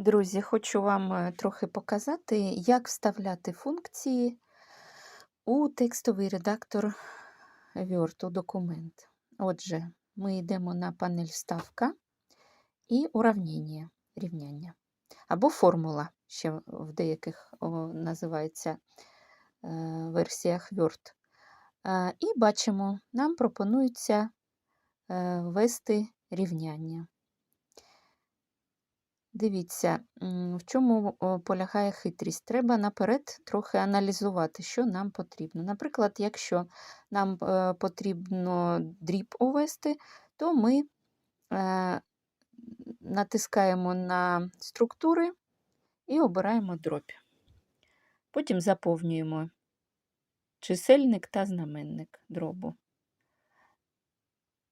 Друзі, хочу вам е, трохи показати, як вставляти функції у текстовий редактор Word у документ. Отже, ми йдемо на панель Вставка і уравнення рівняння. Або формула, ще в деяких називається е, версіях Word. Е, і бачимо, нам пропонується ввести рівняння. Дивіться, в чому полягає хитрість. Треба наперед трохи аналізувати, що нам потрібно. Наприклад, якщо нам е, потрібно дріб увести, то ми е, натискаємо на структури і обираємо дробь. Потім заповнюємо чисельник та знаменник дробу.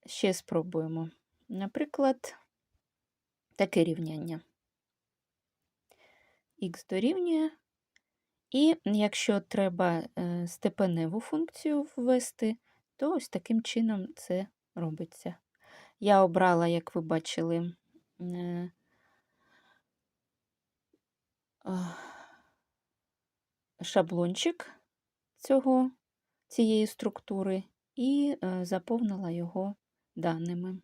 Ще спробуємо. Наприклад, таке рівняння. Х дорівнює. І якщо треба е, степеневу функцію ввести, то ось таким чином це робиться. Я обрала, як ви бачили, е, шаблончик цього, цієї структури і е, заповнила його даними.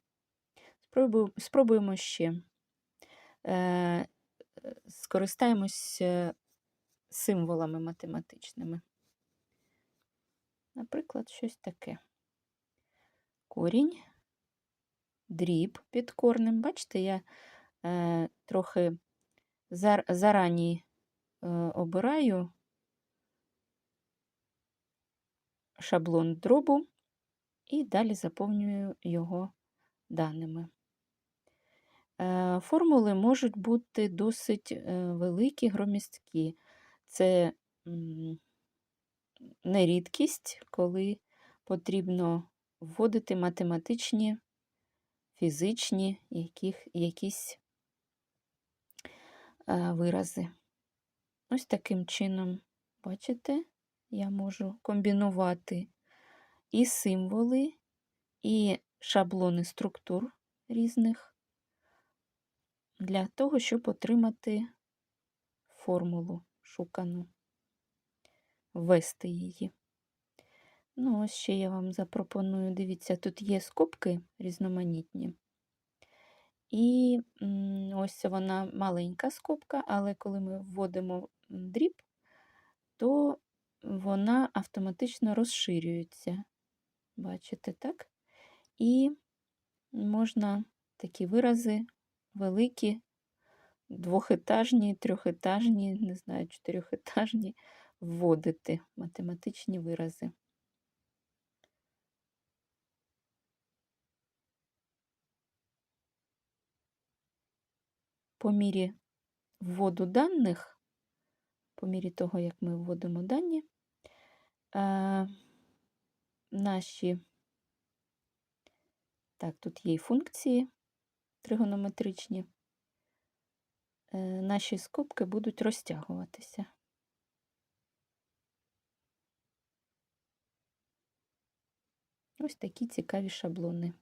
Спробуємо ще. Е, скористаємось символами математичними. Наприклад, щось таке. Корінь, дріб під корнем. Бачите, я е, трохи зар, зарані е, обираю шаблон дробу і далі заповнюю його даними. Е, формули можуть бути досить е, великі, громісткі. Це не рідкість, коли потрібно вводити математичні, фізичні яких, якісь е, вирази. Ось таким чином, бачите, я можу комбінувати і символи, і шаблони структур різних для того, щоб отримати формулу шукану, ввести її. Ну, ось ще я вам запропоную, дивіться, тут є скобки різноманітні. І ось вона маленька скобка, але коли ми вводимо дріб, то вона автоматично розширюється. Бачите, так? І можна такі вирази великі, двохетажні, трьохетажні, не знаю, чотирьохетажні, вводити математичні вирази. По мірі вводу даних, по мірі того, як ми вводимо дані, е, наші, так, тут є і функції, тригонометричні, е, наші скобки будуть розтягуватися. Ось такі цікаві шаблони.